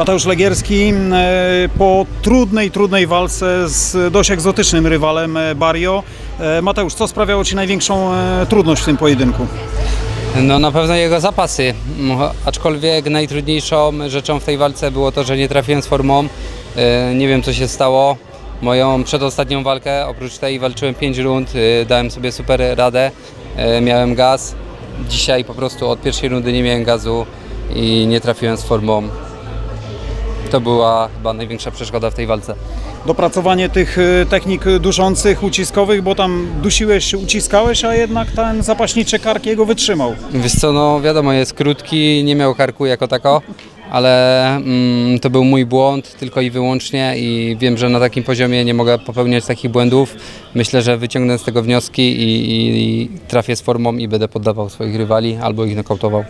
Mateusz Legierski e, po trudnej, trudnej walce z dość egzotycznym rywalem e, Barrio. E, Mateusz, co sprawiało Ci największą trudność w tym pojedynku? No na pewno jego zapasy, M, aczkolwiek najtrudniejszą rzeczą w tej walce było to, że nie trafiłem z formą. Nie wiem co się stało. Moją przedostatnią walkę, oprócz tej walczyłem 5 rund, dałem sobie super radę, miałem gaz. Dzisiaj po prostu od pierwszej rundy nie miałem gazu i nie trafiłem z formą. To była chyba największa przeszkoda w tej walce. Dopracowanie tych e, technik duszących, uciskowych, bo tam dusiłeś, uciskałeś, a jednak ten zapaśniczy kark jego wytrzymał. Wiesz co, no wiadomo, jest krótki, nie miał karku jako tako, ale mm, to był mój błąd tylko i wyłącznie i wiem, że na takim poziomie nie mogę popełniać takich błędów. Myślę, że wyciągnę z tego wnioski i, i, i trafię z formą i będę poddawał swoich rywali albo ich nokautował.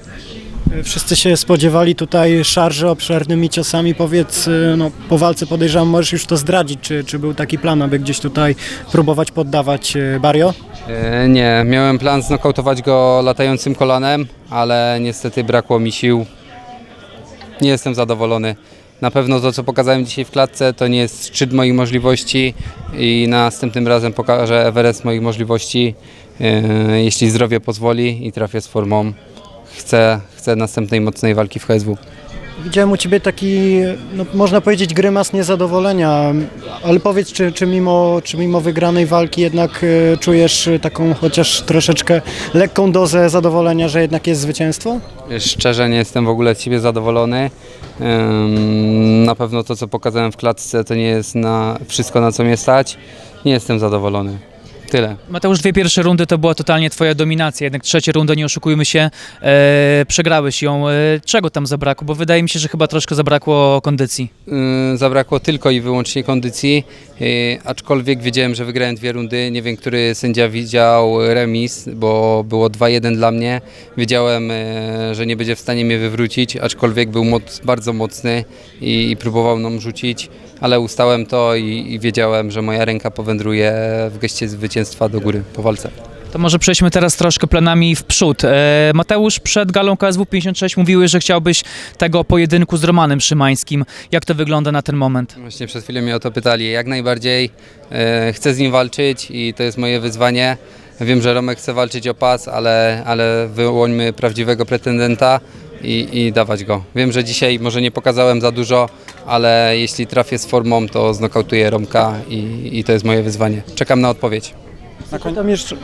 Wszyscy się spodziewali tutaj szarży obszernymi ciosami. Powiedz, y, no, po walce podejrzewam, możesz już to zdradzić, czy, czy był taki plan, aby gdzieś tutaj próbować poddawać y, Barrio? E, nie, miałem plan znokautować go latającym kolanem, ale niestety brakło mi sił. Nie jestem zadowolony. Na pewno to, co pokazałem dzisiaj w klatce, to nie jest szczyt moich możliwości i następnym razem pokażę Everest moich możliwości, e, jeśli zdrowie pozwoli i trafię z formą. Chcę, chcę następnej mocnej walki w HSW. Widziałem u Ciebie taki, no, można powiedzieć, grymas niezadowolenia, ale powiedz, czy, czy, mimo, czy mimo wygranej walki jednak y, czujesz y, taką chociaż troszeczkę lekką dozę zadowolenia, że jednak jest zwycięstwo? Szczerze nie jestem w ogóle z siebie zadowolony. Ym, Na pewno to, co pokazałem w klatce, to nie jest na wszystko, na co mnie stać. Nie jestem zadowolony. Tyle. Mateusz, dwie pierwsze rundy to była totalnie twoja dominacja, jednak trzecia runda, nie oszukujmy się, e, przegrałeś ją. E, czego tam zabrakło? Bo wydaje mi się, że chyba troszkę zabrakło kondycji. Yy, Zabrakło tylko i wyłącznie kondycji, yy, aczkolwiek wiedziałem, że wygrałem dwie rundy. Nie wiem, który sędzia widział remis, bo było 2-1 dla mnie. Wiedziałem, yy, że nie będzie w stanie mnie wywrócić, aczkolwiek był moc, bardzo mocny i, i próbował nam rzucić, ale ustałem to i, i wiedziałem, że moja ręka powędruje w geście zwycięstwa do góry po walce. To może przejdźmy teraz troszkę planami w przód. E, Mateusz, przed galą KSW 56 mówiłeś, że chciałbyś tego pojedynku z Romanem Szymańskim. Jak to wygląda na ten moment? Właśnie przed chwilą mnie o to pytali. Jak najbardziej e, chcę z nim walczyć i to jest moje wyzwanie. Wiem, że Romek chce walczyć o pas, ale, ale wyłońmy prawdziwego pretendenta i, i dawać go. Wiem, że dzisiaj może nie pokazałem za dużo, ale jeśli trafię z formą, to znokautuję Romka i, i to jest moje wyzwanie. Czekam na odpowiedź. Zapytam jeszcze,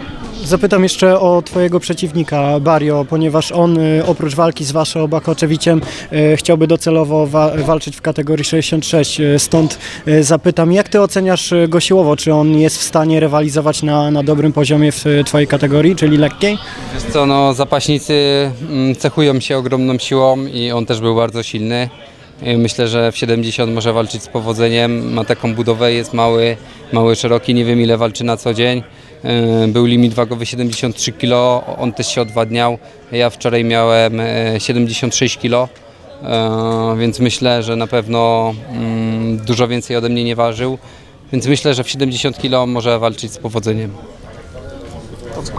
zapytam jeszcze o Twojego przeciwnika, Barrio, ponieważ on y, oprócz walki z Waszą Bakoczewiciem y, chciałby docelowo wa- walczyć w kategorii 66. y, Stąd zapytam, jak Ty oceniasz go siłowo? Czy on jest w stanie rywalizować na, na dobrym poziomie w Twojej kategorii, czyli lekkiej? Wiesz co, no zapaśnicy mm, cechują się ogromną siłą i on też był bardzo silny. Y, Myślę, że w 70 może walczyć z powodzeniem. Ma taką budowę, jest mały, mały, szeroki, nie wiem ile walczy na co dzień. Y, Był limit wagowy 73 kg, on też się odwadniał. Ja wczoraj miałem y, 76 kg, więc myślę, że na pewno mm, dużo więcej ode mnie nie ważył. Więc myślę, że w 70 kg może walczyć z powodzeniem.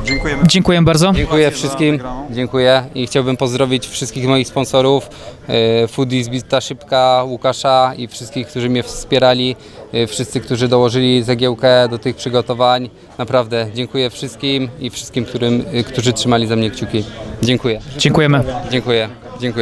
Dziękujemy. Dziękuję bardzo. Dziękuję wszystkim, dziękuję i chciałbym pozdrowić wszystkich moich sponsorów, e, Foodies, Bita Szybka, Łukasza i wszystkich, którzy mnie wspierali, e, wszyscy, którzy dołożyli zagiełkę do tych przygotowań. Naprawdę dziękuję wszystkim i wszystkim, którym, e, którzy trzymali za mnie kciuki. Dziękuję, Dziękujemy. dziękuję, dziękuję.